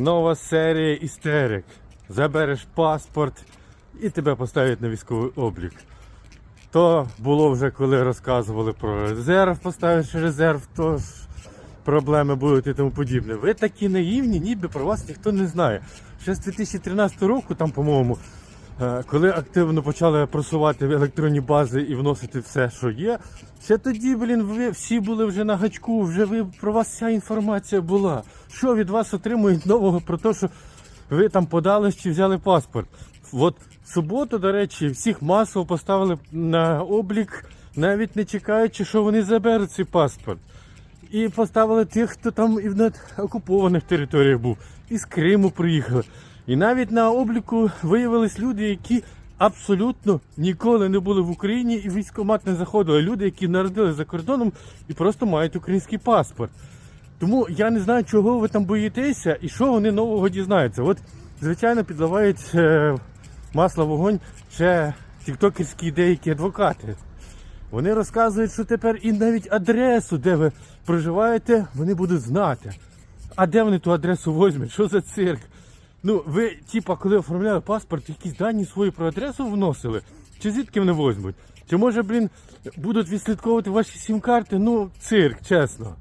нова серія істерик. Забереш паспорт і тебе поставлять на військовий облік. То було вже коли розказували про резерв, поставиш резерв, то ж проблеми будуть і тому подібне. Ви такі наївні, ніби про вас ніхто не знає. Ще з 2013 року, там, по-моєму, коли активно почали просувати електронні бази і вносити все, що є, ще тоді, блін, ви всі були вже на гачку, вже ви про вас вся інформація була. Що від вас отримують нового про те, що ви там подали чи взяли паспорт. От суботу, до речі, всіх масово поставили на облік, навіть не чекаючи, що вони заберуть цей паспорт. І поставили тих, хто там і на окупованих територіях був, і з Криму приїхали. І навіть на обліку виявились люди, які абсолютно ніколи не були в Україні і в військкомат не заходили. Люди, які народилися за кордоном і просто мають український паспорт. Тому я не знаю, чого ви там боїтеся і що вони нового дізнаються. От, звичайно, підливають е, масло вогонь ще тіктокерські деякі адвокати. Вони розказують, що тепер і навіть адресу, де ви проживаєте, вони будуть знати. А де вони ту адресу візьмуть? Що за цирк? Ну, ви, типа, коли оформляли паспорт, якісь дані свої про адресу вносили? Чи звідки вони возьмуть? Чи може, блін, будуть відслідковувати ваші сім-карти? Ну, цирк, чесно.